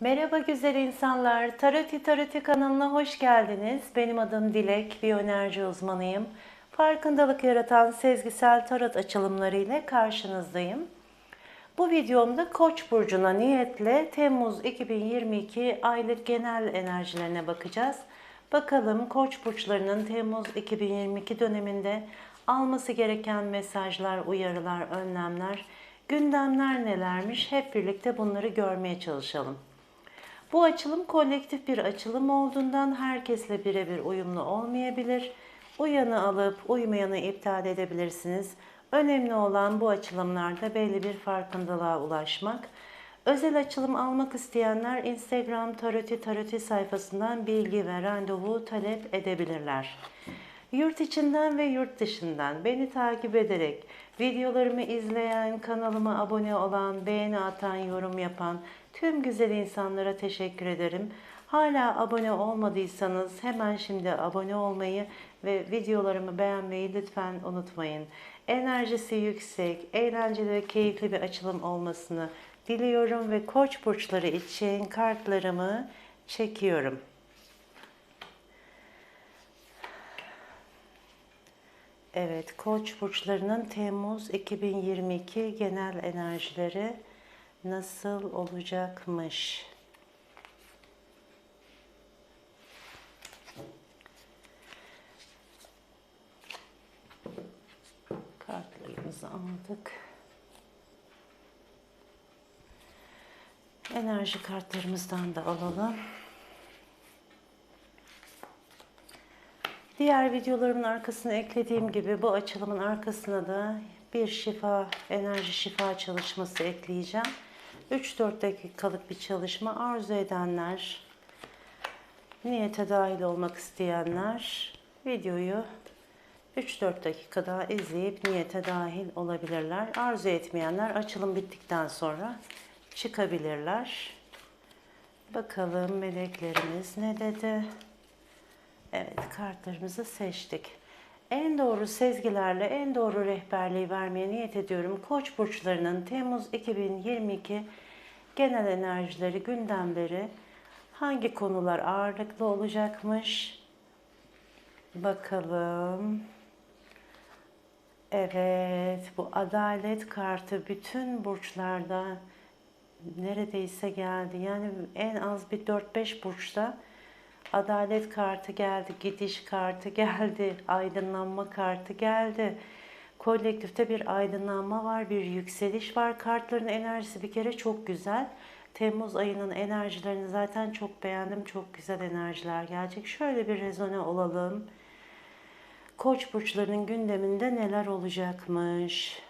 Merhaba güzel insanlar. Taroti Taroti kanalına hoş geldiniz. Benim adım Dilek, biyoenerji uzmanıyım. Farkındalık yaratan sezgisel tarot açılımları ile karşınızdayım. Bu videomda Koç burcuna niyetle Temmuz 2022 aylık genel enerjilerine bakacağız. Bakalım Koç burçlarının Temmuz 2022 döneminde alması gereken mesajlar, uyarılar, önlemler, gündemler nelermiş hep birlikte bunları görmeye çalışalım. Bu açılım kolektif bir açılım olduğundan herkesle birebir uyumlu olmayabilir. Uyanı alıp uymayanı iptal edebilirsiniz. Önemli olan bu açılımlarda belli bir farkındalığa ulaşmak. Özel açılım almak isteyenler Instagram Taroti Taroti sayfasından bilgi ve randevu talep edebilirler. Yurt içinden ve yurt dışından beni takip ederek videolarımı izleyen, kanalıma abone olan, beğeni atan, yorum yapan tüm güzel insanlara teşekkür ederim. Hala abone olmadıysanız hemen şimdi abone olmayı ve videolarımı beğenmeyi lütfen unutmayın. Enerjisi yüksek, eğlenceli ve keyifli bir açılım olmasını diliyorum ve koç burçları için kartlarımı çekiyorum. Evet, Koç burçlarının Temmuz 2022 genel enerjileri nasıl olacakmış? Kartlarımızı aldık. Enerji kartlarımızdan da alalım. Diğer videolarımın arkasına eklediğim gibi bu açılımın arkasına da bir şifa, enerji şifa çalışması ekleyeceğim. 3-4 dakikalık bir çalışma arzu edenler, niyete dahil olmak isteyenler videoyu 3-4 dakika daha izleyip niyete dahil olabilirler. Arzu etmeyenler açılım bittikten sonra çıkabilirler. Bakalım meleklerimiz ne dedi? Evet, kartlarımızı seçtik. En doğru sezgilerle en doğru rehberliği vermeye niyet ediyorum. Koç burçlarının Temmuz 2022 genel enerjileri, gündemleri hangi konular ağırlıklı olacakmış? Bakalım. Evet, bu adalet kartı bütün burçlarda neredeyse geldi. Yani en az bir 4-5 burçta Adalet kartı geldi, gidiş kartı geldi, aydınlanma kartı geldi. Kolektifte bir aydınlanma var, bir yükseliş var. Kartların enerjisi bir kere çok güzel. Temmuz ayının enerjilerini zaten çok beğendim. Çok güzel enerjiler gelecek. Şöyle bir rezone olalım. Koç burçlarının gündeminde neler olacakmış?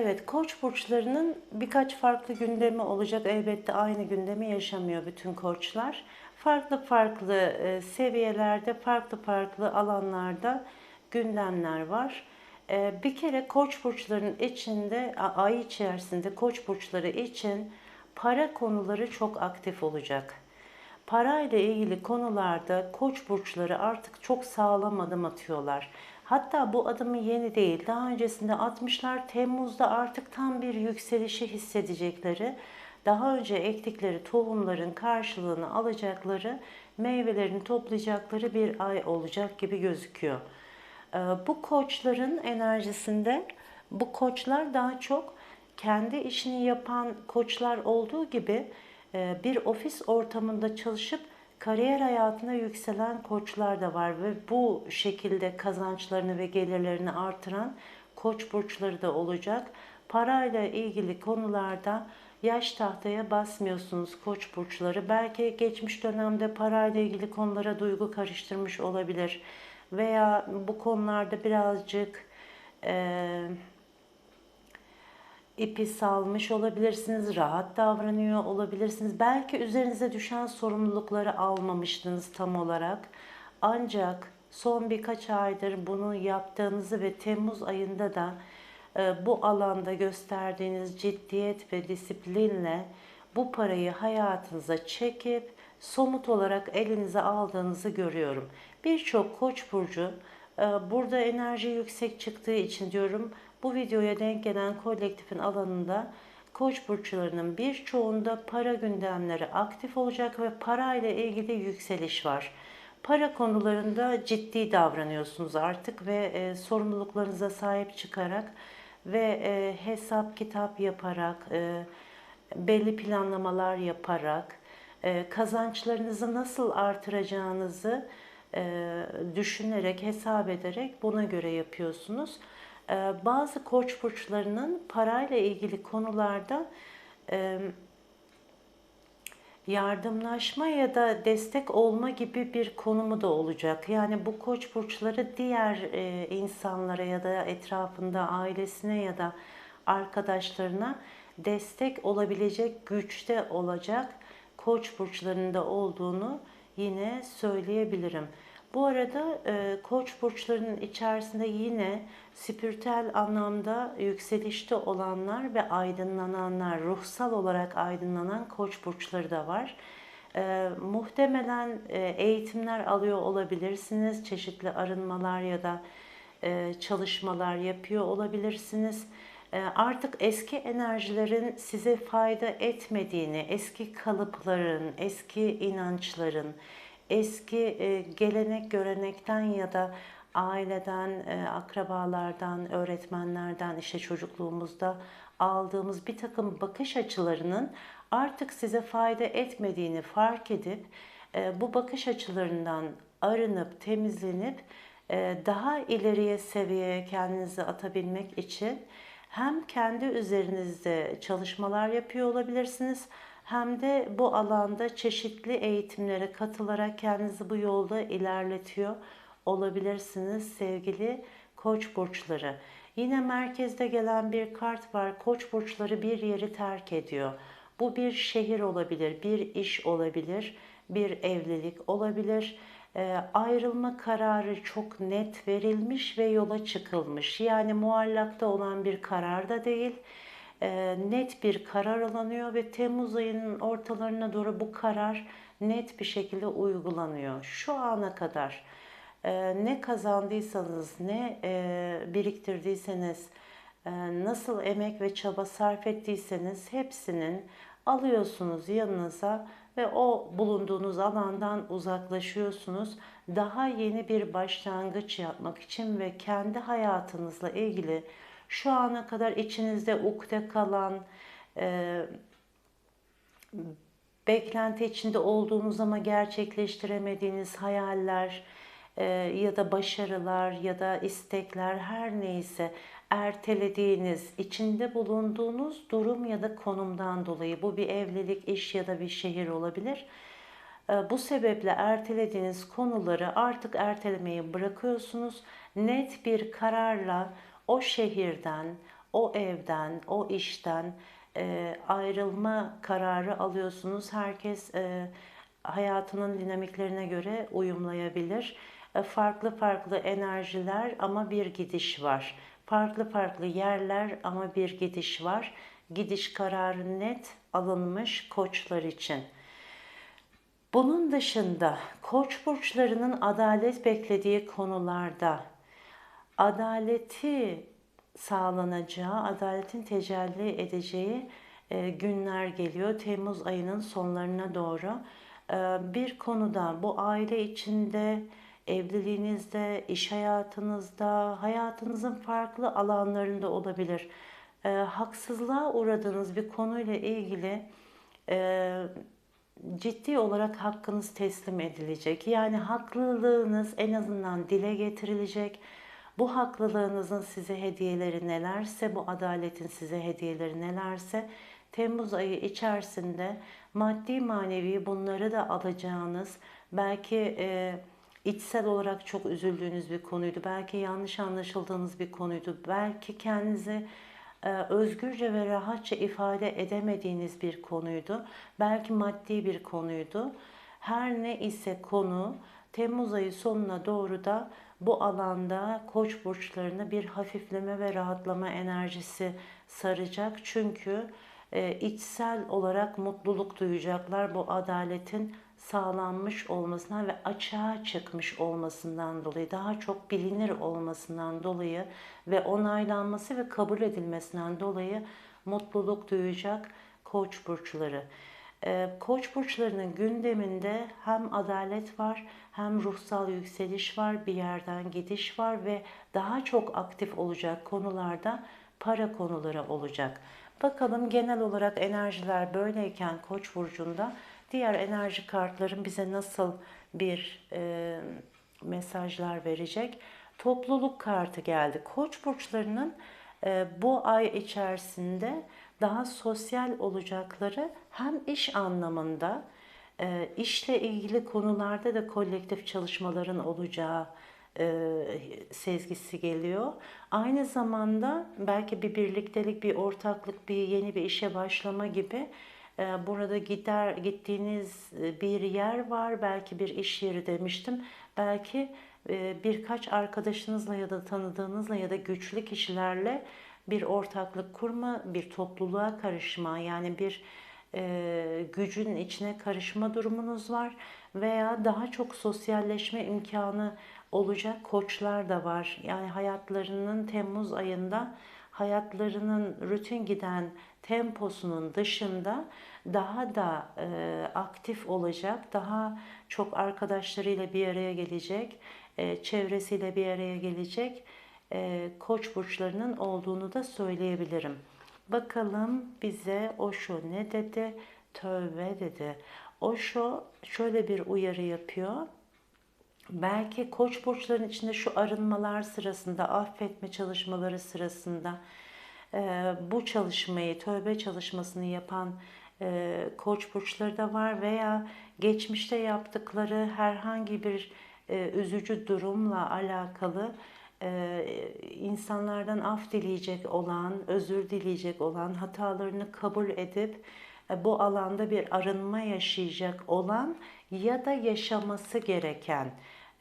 Evet, koç burçlarının birkaç farklı gündemi olacak. Elbette aynı gündemi yaşamıyor bütün koçlar. Farklı farklı e, seviyelerde, farklı farklı alanlarda gündemler var. E, bir kere koç burçlarının içinde, ay içerisinde koç burçları için para konuları çok aktif olacak. Parayla ilgili konularda koç burçları artık çok sağlam adım atıyorlar. Hatta bu adımı yeni değil, daha öncesinde atmışlar. Temmuz'da artık tam bir yükselişi hissedecekleri, daha önce ektikleri tohumların karşılığını alacakları, meyvelerini toplayacakları bir ay olacak gibi gözüküyor. Ee, bu koçların enerjisinde bu koçlar daha çok kendi işini yapan koçlar olduğu gibi bir ofis ortamında çalışıp kariyer hayatına yükselen koçlar da var ve bu şekilde kazançlarını ve gelirlerini artıran koç burçları da olacak. Parayla ilgili konularda yaş tahtaya basmıyorsunuz koç burçları. Belki geçmiş dönemde parayla ilgili konulara duygu karıştırmış olabilir veya bu konularda birazcık eee ipi salmış olabilirsiniz, rahat davranıyor olabilirsiniz. Belki üzerinize düşen sorumlulukları almamıştınız tam olarak. Ancak son birkaç aydır bunu yaptığınızı ve Temmuz ayında da e, bu alanda gösterdiğiniz ciddiyet ve disiplinle bu parayı hayatınıza çekip somut olarak elinize aldığınızı görüyorum. Birçok koç burcu Ee, Burada enerji yüksek çıktığı için diyorum bu videoya denk gelen kolektifin alanında Koç burçlarının birçoğunda para gündemleri aktif olacak ve parayla ilgili yükseliş var. Para konularında ciddi davranıyorsunuz artık ve e, sorumluluklarınıza sahip çıkarak ve e, hesap kitap yaparak, e, belli planlamalar yaparak, e, kazançlarınızı nasıl artıracağınızı e, düşünerek, hesap ederek buna göre yapıyorsunuz. E, bazı koç burçlarının parayla ilgili konularda yardımlaşma ya da destek olma gibi bir konumu da olacak. Yani bu koç burçları diğer e, insanlara ya da etrafında ailesine ya da arkadaşlarına destek olabilecek güçte olacak koç burçlarında olduğunu yine söyleyebilirim. Bu arada e, koç burçlarının içerisinde yine spiritüel anlamda yükselişte olanlar ve aydınlananlar, ruhsal olarak aydınlanan koç burçları da var. E, muhtemelen e, eğitimler alıyor olabilirsiniz, çeşitli arınmalar ya da e, çalışmalar yapıyor olabilirsiniz. E, artık eski enerjilerin size fayda etmediğini, eski kalıpların, eski inançların, eski e, gelenek görenekten ya da aileden, e, akrabalardan, öğretmenlerden işte çocukluğumuzda aldığımız bir takım bakış açılarının artık size fayda etmediğini fark edip e, bu bakış açılarından arınıp temizlenip daha ileriye seviyeye kendinizi atabilmek için hem kendi üzerinizde çalışmalar yapıyor olabilirsiniz hem de bu alanda çeşitli eğitimlere katılarak kendinizi bu yolda ilerletiyor olabilirsiniz sevgili koç burçları. Yine merkezde gelen bir kart var. Koç burçları bir yeri terk ediyor. Bu bir şehir olabilir, bir iş olabilir, bir evlilik olabilir. E, ayrılma kararı çok net verilmiş ve yola çıkılmış. Yani muallakta olan bir karar da değil net bir karar alınıyor ve Temmuz ayının ortalarına doğru bu karar net bir şekilde uygulanıyor. Şu ana kadar e, ne kazandıysanız, ne e, biriktirdiyseniz, e, nasıl emek ve çaba sarf ettiyseniz hepsinin alıyorsunuz yanınıza ve o bulunduğunuz alandan uzaklaşıyorsunuz. Daha yeni bir başlangıç yapmak için ve kendi hayatınızla ilgili şu ana kadar içinizde ukde kalan, e, beklenti içinde olduğunuz ama gerçekleştiremediğiniz hayaller e, ya da başarılar ya da istekler her neyse ertelediğiniz, içinde bulunduğunuz durum ya da konumdan dolayı bu bir evlilik, iş ya da bir şehir olabilir. E, bu sebeple ertelediğiniz konuları artık ertelemeyi bırakıyorsunuz. Net bir kararla o şehirden, o evden, o işten e, ayrılma kararı alıyorsunuz. Herkes e, hayatının dinamiklerine göre uyumlayabilir. E, farklı farklı enerjiler ama bir gidiş var. Farklı farklı yerler ama bir gidiş var. Gidiş kararı net alınmış koçlar için. Bunun dışında koç burçlarının adalet beklediği konularda adaleti sağlanacağı, adaletin tecelli edeceği e, günler geliyor. Temmuz ayının sonlarına doğru. E, bir konuda bu aile içinde, evliliğinizde, iş hayatınızda, hayatınızın farklı alanlarında olabilir. E, haksızlığa uğradığınız bir konuyla ilgili ciddi olarak hakkınız teslim edilecek. Yani haklılığınız en azından dile getirilecek bu haklılığınızın size hediyeleri nelerse, bu adaletin size hediyeleri nelerse Temmuz ayı içerisinde maddi manevi bunları da alacağınız, belki e, içsel olarak çok üzüldüğünüz bir konuydu, belki yanlış anlaşıldığınız bir konuydu, belki kendinizi e, özgürce ve rahatça ifade edemediğiniz bir konuydu, belki maddi bir konuydu. Her ne ise konu Temmuz ayı sonuna doğru da bu alanda koç burçlarını bir hafifleme ve rahatlama enerjisi saracak. Çünkü e, içsel olarak mutluluk duyacaklar bu adaletin sağlanmış olmasından ve açığa çıkmış olmasından dolayı, daha çok bilinir olmasından dolayı ve onaylanması ve kabul edilmesinden dolayı mutluluk duyacak koç burçları. Ee, Koç burçlarının gündeminde hem adalet var, hem ruhsal yükseliş var, bir yerden gidiş var ve daha çok aktif olacak konularda para konuları olacak. Bakalım genel olarak enerjiler böyleyken Koç burcunda diğer enerji kartların bize nasıl bir e, mesajlar verecek? Topluluk kartı geldi. Koç burçlarının e, bu ay içerisinde daha sosyal olacakları hem iş anlamında e, işle ilgili konularda da kolektif çalışmaların olacağı e, sezgisi geliyor. Aynı zamanda belki bir birliktelik, bir ortaklık, bir yeni bir işe başlama gibi e, burada gider gittiğiniz bir yer var. Belki bir iş yeri demiştim. Belki birkaç arkadaşınızla ya da tanıdığınızla ya da güçlü kişilerle bir ortaklık kurma, bir topluluğa karışma yani bir e, gücün içine karışma durumunuz var veya daha çok sosyalleşme imkanı olacak koçlar da var. Yani hayatlarının Temmuz ayında hayatlarının rutin giden temposunun dışında daha da e, aktif olacak, daha çok arkadaşlarıyla bir araya gelecek, e, çevresiyle bir araya gelecek e, koç burçlarının olduğunu da söyleyebilirim. Bakalım bize Osho ne dedi? Tövbe dedi. Osho şöyle bir uyarı yapıyor. Belki koç burçların içinde şu arınmalar sırasında, affetme çalışmaları sırasında e, bu çalışmayı, tövbe çalışmasını yapan e, koç burçları da var veya geçmişte yaptıkları herhangi bir e, üzücü durumla alakalı e, insanlardan af dileyecek olan, özür dileyecek olan, hatalarını kabul edip e, bu alanda bir arınma yaşayacak olan ya da yaşaması gereken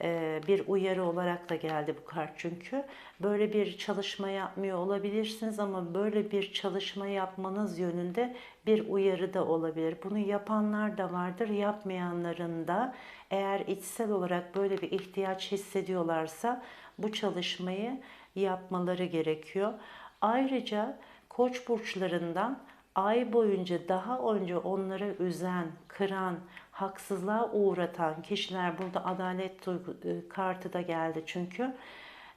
e, bir uyarı olarak da geldi bu kart çünkü. Böyle bir çalışma yapmıyor olabilirsiniz ama böyle bir çalışma yapmanız yönünde bir uyarı da olabilir. Bunu yapanlar da vardır, yapmayanların da eğer içsel olarak böyle bir ihtiyaç hissediyorlarsa bu çalışmayı yapmaları gerekiyor. Ayrıca koç burçlarından ay boyunca daha önce onları üzen, kıran, haksızlığa uğratan kişiler burada adalet duygu, e, kartı da geldi çünkü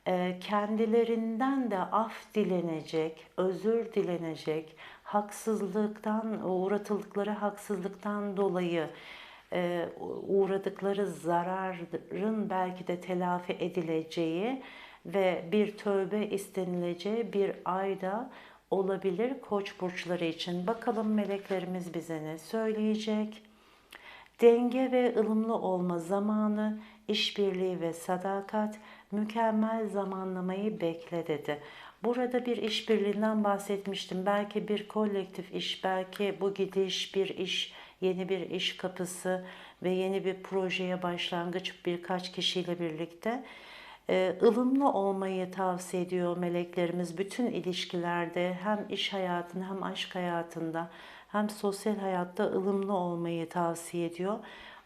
e, kendilerinden de af dilenecek, özür dilenecek, haksızlıktan uğratıldıkları haksızlıktan dolayı e, uğradıkları zararın belki de telafi edileceği ve bir tövbe istenileceği bir ayda olabilir koç burçları için. Bakalım meleklerimiz bize ne söyleyecek? Denge ve ılımlı olma zamanı, işbirliği ve sadakat, mükemmel zamanlamayı bekle dedi. Burada bir işbirliğinden bahsetmiştim. Belki bir kolektif iş, belki bu gidiş bir iş, yeni bir iş kapısı ve yeni bir projeye başlangıç birkaç kişiyle birlikte e, ılımlı olmayı tavsiye ediyor meleklerimiz bütün ilişkilerde hem iş hayatında hem aşk hayatında hem sosyal hayatta ılımlı olmayı tavsiye ediyor.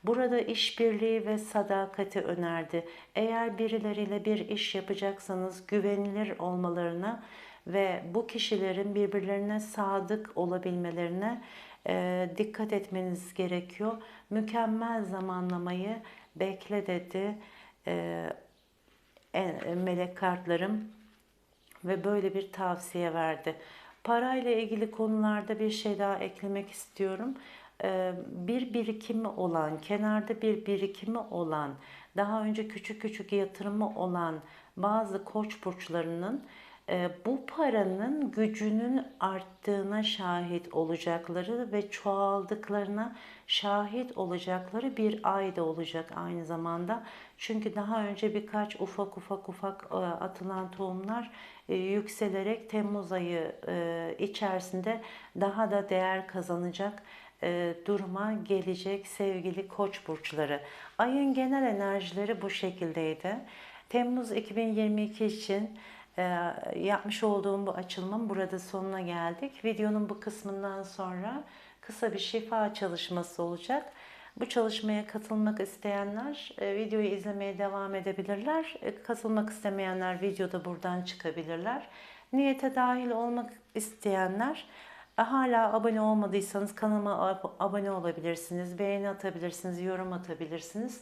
Burada işbirliği ve sadakati önerdi. Eğer birileriyle bir iş yapacaksanız güvenilir olmalarına ve bu kişilerin birbirlerine sadık olabilmelerine e, dikkat etmeniz gerekiyor. Mükemmel zamanlamayı bekle dedi e, melek kartlarım ve böyle bir tavsiye verdi. Parayla ilgili konularda bir şey daha eklemek istiyorum. Ee, bir birikimi olan, kenarda bir birikimi olan, daha önce küçük küçük yatırımı olan bazı koç burçlarının e, bu paranın gücünün arttığına şahit olacakları ve çoğaldıklarına şahit olacakları bir ay da olacak aynı zamanda. Çünkü daha önce birkaç ufak ufak ufak e, atılan tohumlar e, yükselerek Temmuz ayı içerisinde daha da değer kazanacak duruma gelecek sevgili koç burçları. Ayın genel enerjileri bu şekildeydi. Temmuz 2022 için ee, yapmış olduğum bu açılımın burada sonuna geldik. Videonun bu kısmından sonra kısa bir şifa çalışması olacak. Bu çalışmaya katılmak isteyenler e, videoyu izlemeye devam edebilirler. E, Katılmak istemeyenler videoda buradan çıkabilirler. Niyete dahil olmak isteyenler e, hala abone olmadıysanız kanalıma ab- abone olabilirsiniz, beğeni atabilirsiniz, yorum atabilirsiniz.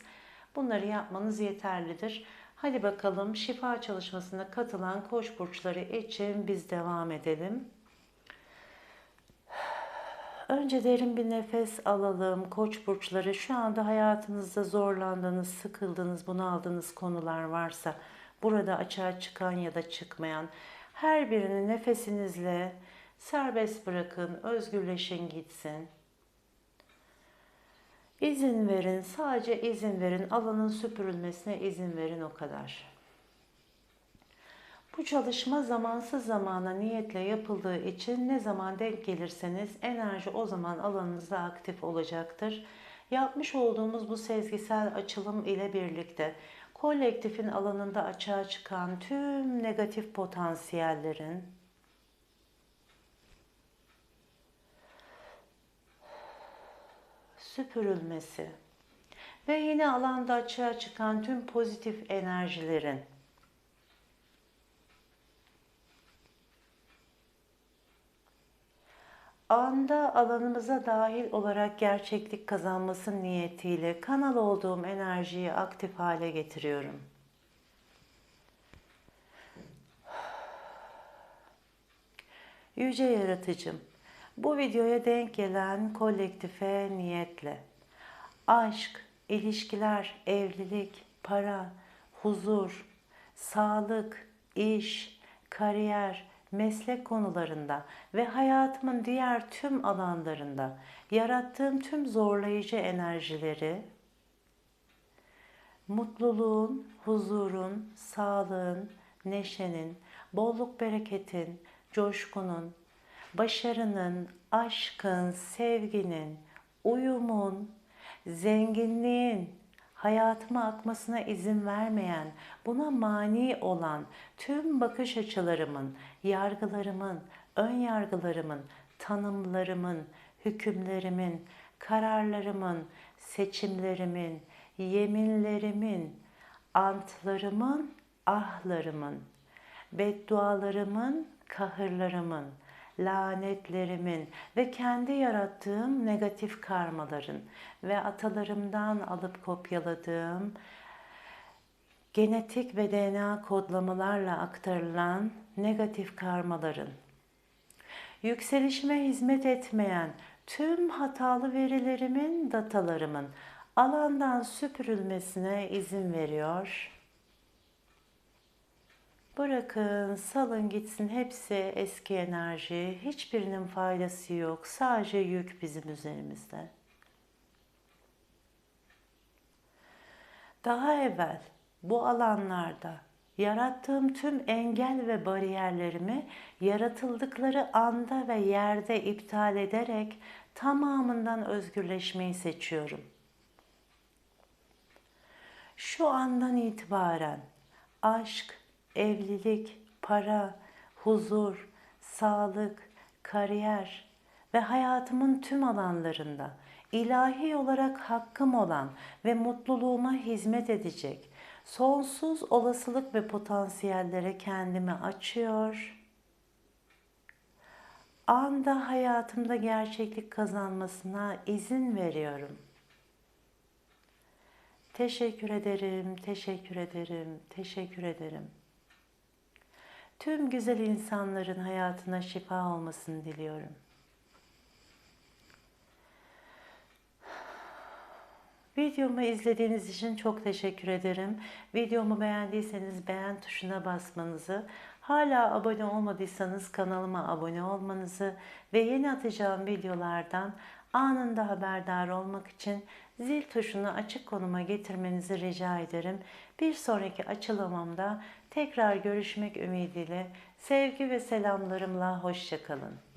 Bunları yapmanız yeterlidir. Hadi bakalım şifa çalışmasına katılan koç burçları için biz devam edelim. Önce derin bir nefes alalım. Koç burçları şu anda hayatınızda zorlandığınız, sıkıldığınız, bunaldığınız konular varsa burada açığa çıkan ya da çıkmayan her birini nefesinizle serbest bırakın, özgürleşin gitsin. İzin verin, sadece izin verin. Alanın süpürülmesine izin verin o kadar. Bu çalışma zamansız zamana niyetle yapıldığı için ne zaman denk gelirseniz enerji o zaman alanınızda aktif olacaktır. Yapmış olduğumuz bu sezgisel açılım ile birlikte kolektifin alanında açığa çıkan tüm negatif potansiyellerin süpürülmesi ve yine alanda açığa çıkan tüm pozitif enerjilerin anda alanımıza dahil olarak gerçeklik kazanması niyetiyle kanal olduğum enerjiyi aktif hale getiriyorum. Yüce Yaratıcım, bu videoya denk gelen kolektife niyetle. Aşk, ilişkiler, evlilik, para, huzur, sağlık, iş, kariyer, meslek konularında ve hayatımın diğer tüm alanlarında yarattığım tüm zorlayıcı enerjileri mutluluğun, huzurun, sağlığın, neşenin, bolluk bereketin, coşkunun, başarının, aşkın, sevginin, uyumun, zenginliğin, hayatıma akmasına izin vermeyen, buna mani olan tüm bakış açılarımın, yargılarımın, ön yargılarımın, tanımlarımın, hükümlerimin, kararlarımın, seçimlerimin, yeminlerimin, antlarımın, ahlarımın, beddualarımın, kahırlarımın, lanetlerimin ve kendi yarattığım negatif karmaların ve atalarımdan alıp kopyaladığım genetik ve DNA kodlamalarla aktarılan negatif karmaların yükselişime hizmet etmeyen tüm hatalı verilerimin, datalarımın alandan süpürülmesine izin veriyor. Bırakın, salın gitsin hepsi eski enerji. Hiçbirinin faydası yok. Sadece yük bizim üzerimizde. Daha evvel bu alanlarda yarattığım tüm engel ve bariyerlerimi yaratıldıkları anda ve yerde iptal ederek tamamından özgürleşmeyi seçiyorum. Şu andan itibaren aşk, evlilik, para, huzur, sağlık, kariyer ve hayatımın tüm alanlarında ilahi olarak hakkım olan ve mutluluğuma hizmet edecek sonsuz olasılık ve potansiyellere kendimi açıyor. Anda hayatımda gerçeklik kazanmasına izin veriyorum. Teşekkür ederim, teşekkür ederim, teşekkür ederim. Tüm güzel insanların hayatına şifa olmasını diliyorum. Videomu izlediğiniz için çok teşekkür ederim. Videomu beğendiyseniz beğen tuşuna basmanızı, hala abone olmadıysanız kanalıma abone olmanızı ve yeni atacağım videolardan anında haberdar olmak için zil tuşunu açık konuma getirmenizi rica ederim. Bir sonraki açılımımda tekrar görüşmek ümidiyle sevgi ve selamlarımla hoşçakalın.